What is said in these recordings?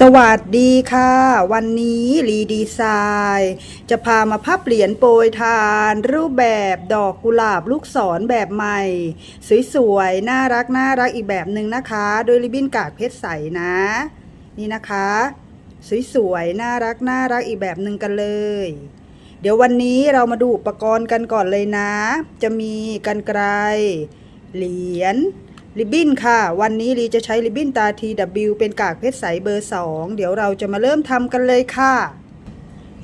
สวัสดีค่ะ วันนี้รีดีไซน์ จะพามาพับเหรียญโปรยทาน รูปแบบดอกกุหลาบลูกศรแบบใหม่ สวยๆ น่ารักน่ารักอีกแบบหนึ่งนะคะ โดยริบบิ้นกากเพชรใสนะ นี่นะคะ สวยๆ น่ารักน่ารักอีกแบบหนึ่งกันเลย เดี๋ยววันนี้เรามาดูอุปกรณ์กันก่อนเลยนะ จะมีกันไกรเหรียญ ริบบิ้นค่ะ วันนี้ลีจะใช้ริบบิ้นตา TW เป็นกากเพชรใสเบอร์ 2 เดี๋ยวเราจะมาเริ่มทำกันเลยค่ะ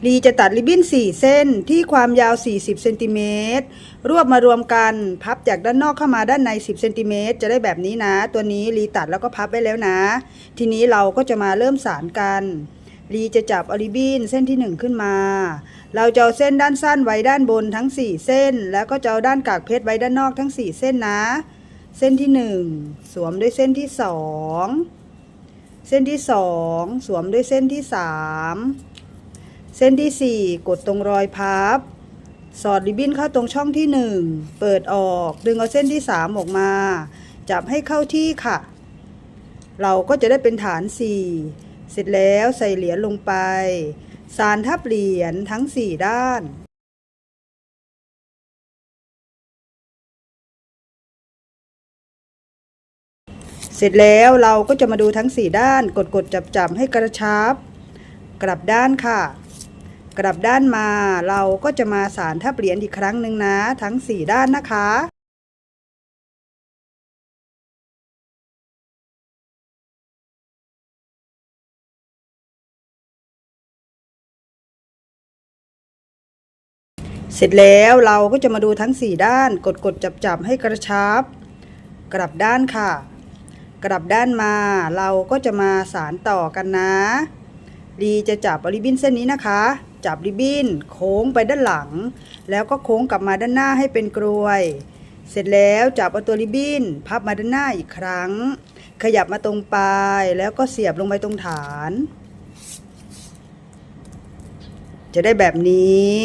ลีจะตัดริบบิ้น 4 เส้นที่ความยาว 40เซนติเมตรรวบมารวมกันพับจากด้านนอกเข้ามาด้านใน 10เซนติเมตรจะได้แบบนี้นะ ตัวนี้ลีตัดแล้วก็พับไว้แล้วนะ ทีนี้เราก็จะมาเริ่มสารกันลีจะจับอริบบิ้นเส้นที่ 1 ขึ้นมา เราจะเอาเส้นด้านสั้นไว้ด้านบนทั้ง 4 เส้น แล้วก็จะเอาด้านกากเพชรไว้ด้านนอกทั้ง 4 เส้นนะ เส้นที่หนึ่งสวมด้วยเส้นที่สองเส้นที่สองสวมด้วยเส้นที่สามเส้นที่สี่กดตรงรอยพับ สอดริบบิ้นเข้าตรงช่องที่หนึ่งเปิดออก ดึงเอาเส้นที่สามออกมา จับให้เข้าที่ค่ะ เราก็จะได้เป็นฐานสี่เสร็จแล้วใส่เหรียญลงไป สารทับเหรียญทั้งสี่ด้าน เสร็จแล้วเราก็จะมาดูทั้ง 4 ด้านกดกดจับจับให้กระชับ กลับด้านค่ะ กลับด้านมาเราก็จะมาสารทับเหรียญอีกครั้งหนึ่งนะ ทั้ง 4 ด้านนะคะเสร็จแล้วเราก็จะมาดูทั้ง 4 ด้าน กดกดจับจับให้กระชับ กลับด้านค่ะ กลับด้านมาเราก็จะมาสารต่อกันนะ ลีจะจับริบบิ้นเส้นนี้นะคะ จับริบบิ้นโค้งไปด้านหลัง แล้วก็โค้งกลับมาด้านหน้าให้เป็นกรวย เสร็จแล้วจับเอาตัวริบบิ้นพับมาด้านหน้าอีกครั้ง ขยับมาตรงปลายแล้วก็เสียบลงไปตรงฐาน จะได้แบบนี้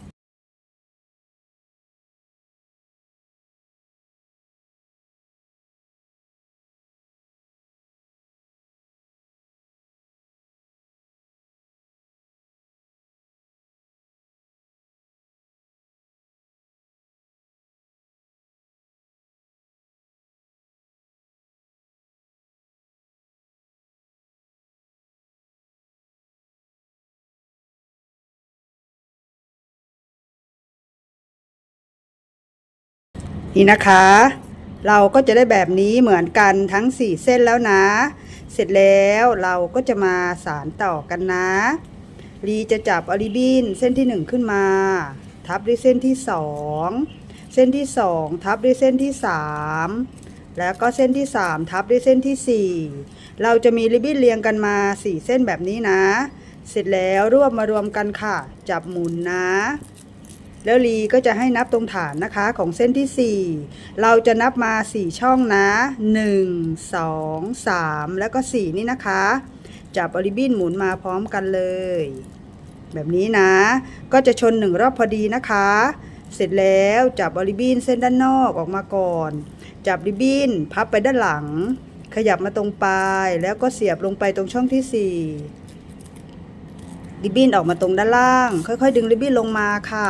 นี่นะคะ เราก็จะได้แบบนี้เหมือนกันทั้ง 4 เส้นแล้วนะ เสร็จแล้วเราก็จะมาสารต่อกันนะลีจะจับอริบบินเส้นที่ 1 ขึ้นมา ทับด้วยเส้นที่ 2 เส้นที่ 2 ทับด้วยเส้นที่ 3 แล้วก็เส้นที่ 3 ทับด้วยเส้นที่ 4 เราจะมีริบบิ้นเรียงกันมา 4 เส้นแบบนี้นะ เสร็จแล้วรวบมารวมกันค่ะ จับหมุนนะ แล้วลีก็จะให้นับตรงฐานนะคะของเส้นที่ 4 เราจะนับมา 4 ช่องนะ 1 2 3 แล้วก็ 4 นี่นะคะ จับอริบบินหมุนมาพร้อมกันเลย แบบนี้นะ ก็จะชนหนึ่งรอบพอดีนะคะ เสร็จแล้วจับอริบบินเส้นด้านนอกออกมาก่อน จับริบบินพับไปด้านหลัง ขยับมาตรงปลายแล้วก็เสียบลงไปตรงช่องที่ 4ริบบิ้นออกมาตรงด้านล่าง ค่อยๆ ดึงริบบิ้นลงมาค่ะ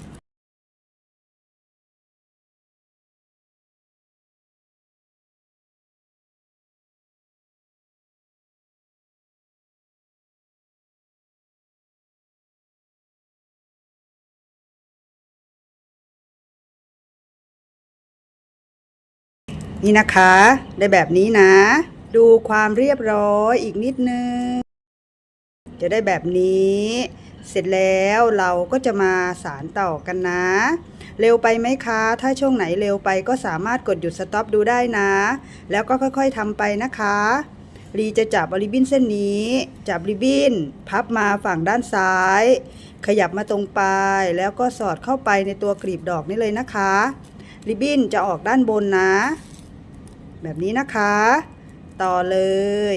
นี่นะคะ ได้แบบนี้นะ ดูความเรียบร้อยอีกนิดนึง จะได้แบบนี้ เสร็จแล้วเราก็จะมาสารต่อกันนะ เร็วไปไหมคะ ถ้าช่วงไหนเร็วไปก็สามารถกดหยุดสต็อปดูได้นะ แล้วก็ค่อยๆทำไปนะคะรีจะจับริบบิ้นเส้นนี้ จับริบบิ้น พับมาฝั่งด้านซ้าย ขยับมาตรงปลายแล้วก็สอดเข้าไปในตัวกลีบดอกนี้เลยนะคะ ริบบิ้นจะออกด้านบนนะ แบบนี้นะคะ ต่อเลย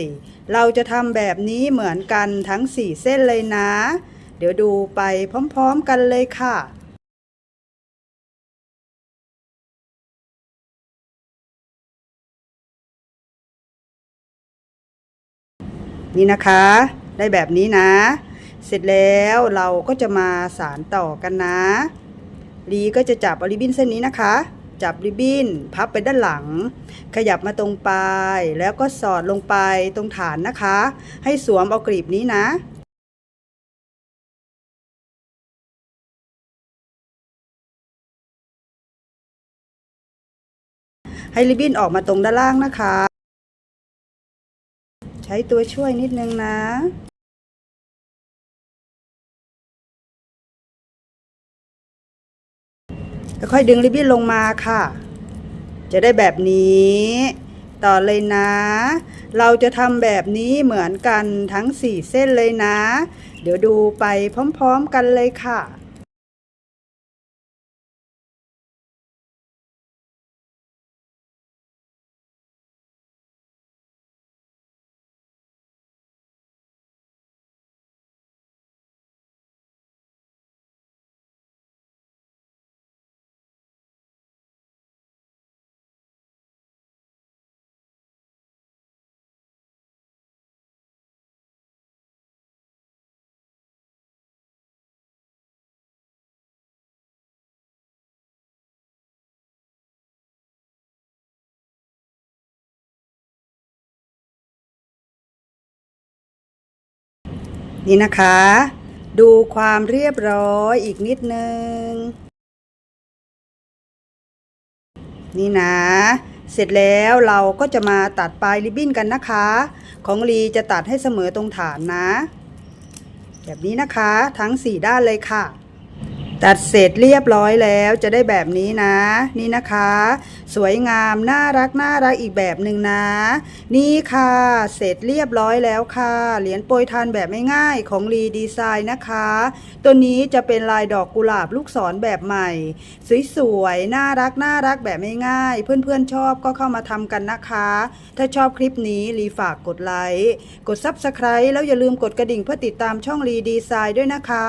เราจะทำแบบนี้เหมือนกันทั้ง 4 เส้นเลยนะ เดี๋ยวดูไปพร้อมๆกันเลยค่ะนี่นะคะ ได้แบบนี้นะ เสร็จแล้วเราก็จะมาสารต่อกันนะ ลีก็จะจับอาริบินเส้นนี้นะคะ จับริบบิ้น พับไปด้านหลัง ขยับมาตรงปลาย แล้วก็สอดลงไปตรงฐานนะคะ ให้สวมเอากลีบนี้นะให้ริบบิ้นออกมาตรงด้านล่างนะคะ ใช้ตัวช่วยนิดนึงนะ ค่อยๆดึงริบบิ้นลงมาค่ะ จะได้แบบนี้ ต่อเลยนะ เราจะทำแบบนี้เหมือนกันทั้ง 4 เส้นเลยนะ เดี๋ยวดูไปพร้อมๆกันเลยค่ะ นี่นะคะ ดูความเรียบร้อยอีกนิดนึง นี่นะ เสร็จแล้วเราก็จะมาตัดปลายริบบิ้นกันนะคะ ของลีจะตัดให้เสมอตรงฐานนะ แบบนี้นะคะทั้ง4ด้านเลยค่ะ ตัดเสร็จเรียบร้อยแล้วจะได้แบบนี้นะ นี่นะคะ สวยงามน่ารักน่ารักอีกแบบหนึ่งนะ นี่ค่ะ เสร็จเรียบร้อยแล้วค่ะ เหรียญโปรยทานแบบไม่ง่ายของรีดีไซน์นะคะ ตัวนี้จะเป็นลายดอกกุหลาบลูกศรแบบใหม่ สวยๆน่ารักน่ารักแบบไม่ง่ายเพื่อนๆชอบก็เข้ามาทำกันนะคะ ถ้าชอบคลิปนี้รีฝากกดไลค์กด Subscribe แล้วอย่าลืมกดกระดิ่งเพื่อติดตามช่องรีดีไซน์ด้วยนะคะ